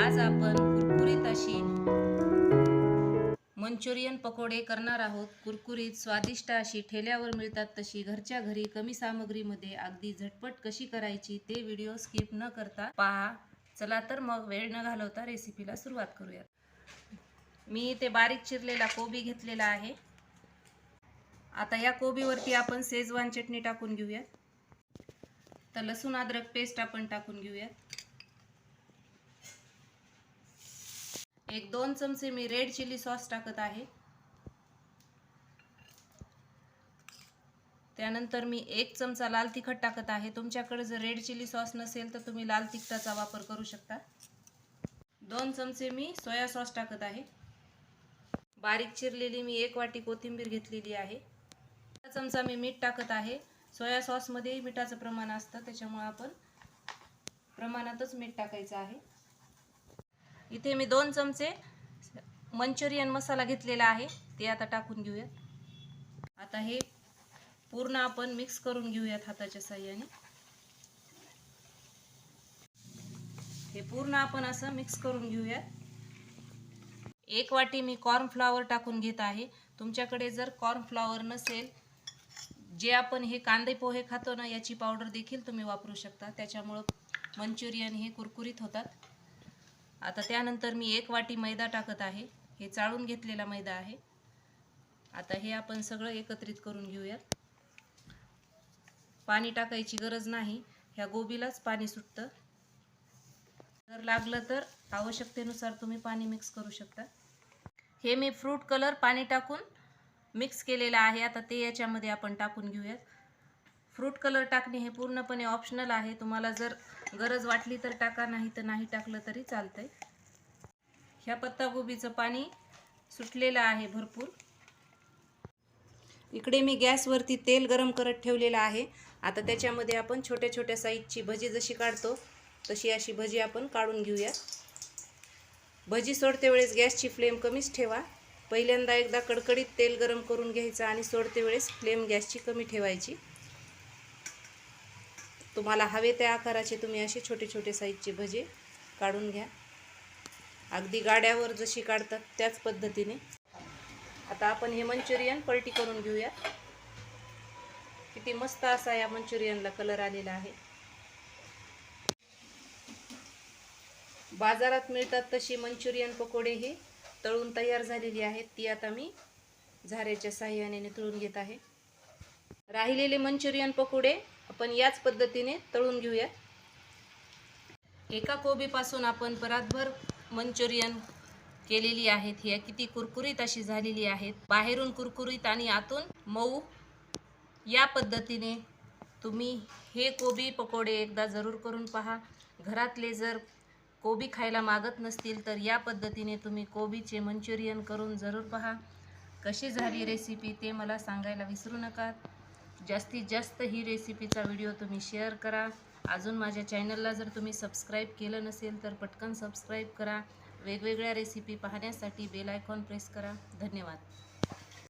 आज आपण कुरकुरीत अशी मंचुरियन पकोडे करणार आहोत. कुरकुरीत स्वादिष्ट अशी ठेल्यावर मिळतात तशी घरच्या घरी कमी सामग्रीमध्ये अगदी झटपट कशी करायची ते व्हिडिओ स्किप न करता पहा. चला तर मग वेळ न घालवता रेसिपीला सुरुवात करूयात. मी इथे बारीक चिरलेला कोबी घेतलेला आहे. आता या कोबीवरती आपण सेजवान चटणी टाकून घेऊयात. तर लसूण अद्रक पेस्ट आपण टाकून घेऊयात. एक दोन चमचे मी रेड चिली सॉस टाकत आहे. त्यानंतर मी एक चमचा लाल तिखट टाकत आहे. तुमच्याकडे जर रेड चिली सॉस नसेल तर तुम्ही लाल तिखटाचा वापर करू शकता. दोन चमचे मी सोया सॉस टाकत आहे. बारीक चिरलेली मी एक वाटी कोथिंबीर घेतलेली आहे. चमचा मी मीठ टाकत आहे. सोया सॉसमध्ये मिठाचं प्रमाण असतं त्याच्यामुळं आपण प्रमाणातच मीठ टाकायचं आहे. इथे मी दोन चमचे मंचुरियन मसाला घेतलेला आहे. ते आता टाकून घेऊयात. आता हे पूर्ण आपण मिक्स करून घेऊयात हाताच्या साह्याने. हे पूर्ण आपण असं मिक्स करून घेऊयात. एक वाटी मी कॉर्नफ्लॉवर टाकून घेत आहे. तुमच्याकडे जर कॉर्नफ्लॉवर नसेल जे आपण हे कांदे पोहे खातो ना याची पावडर देखील तुम्ही वापरू शकता. त्याच्यामुळं मंचुरियन हे कुरकुरीत होतात. आता त्यानंतर मी एक वाटी मैदा टाकत आहे. हे चाळून घेतलेला मैदा आहे. आता हे आपण सगळं एकत्रित करून घेऊयात पाणी टाकायची गरज नाही. ह्या गोबीलाच पाणी सुटतं. जर लागलं तर आवश्यकतेनुसार तुम्ही पाणी मिक्स करू शकता. हे मी फ्रूट कलर पाणी टाकून मिक्स केलेलं आहे. आता ते याच्यामध्ये आपण टाकून घेऊयात. फ्रूट कलर टाकणे हे पूर्णपणे ऑप्शनल आहे. तुम्हाला जर गरज वाटली तर टाका नाही तर नाही टाकलं तरी चालतंय. ह्या पत्तागोबीचं पाणी सुटलेलं आहे भरपूर. इकडे मी गॅसवरती तेल गरम करत ठेवलेलं आहे. आता त्याच्यामध्ये आपण छोट्या छोट्या साईजची भजी जशी काढतो तशी अशी भजी आपण काढून घेऊया. भजी सोडते वेळेस गॅसची फ्लेम कमीच ठेवा. पहिल्यांदा एकदा कडकडीत तेल गरम करून घ्यायचं आणि सोडते वेळेस फ्लेम गॅसची कमी ठेवायची. तुम्हाला हवे त्या आकाराचे तुम्ही असे छोटे छोटे साईजचे भजे काढून घ्या. अगदी गाड्यावर जशी काढतात त्याच पद्धतीने. आता आपण हे मंचुरियन पलटी करून घेऊया किती मस्त असा या मंचुरियनला कलर आलेला आहे. बाजारात मिळतात तशी मंचुरियन पकोडे हे. तळून तयार झालेली आहेत. ती आता मी झाऱ्याच्या साह्याने तळून घेत आहे. राहिलेले मंचुरियन पकोडे आपण याच पद्धतीने तळून घेऊया. एका कोबीपासून आपण परातभर मंचुरियन केलेली आहेत. ह्या किती कुरकुरीत अशी झालेली आहेत. बाहेरून कुरकुरीत आणि आतून मऊ. या पद्धतीने तुम्ही हे कोबी पकोडे एकदा जरूर करून पहा. घरातले जर कोबी खायला मागत नसतील तर या पद्धतीने तुम्ही कोबीचे मंचुरियन करून जरूर पहा. कशी झाली रेसिपी ते मला सांगायला विसरू नका. जास्तीत जास्त ही रेसिपीचा व्हिडिओ तुम्ही शेअर करा. अजून माझ्या चॅनलला जर तुम्ही सबस्क्राईब केलं नसेल तर पटकन सबस्क्राईब करा. वेगवेगळ्या रेसिपी पाहण्यासाठी बेल आयकॉन प्रेस करा. धन्यवाद.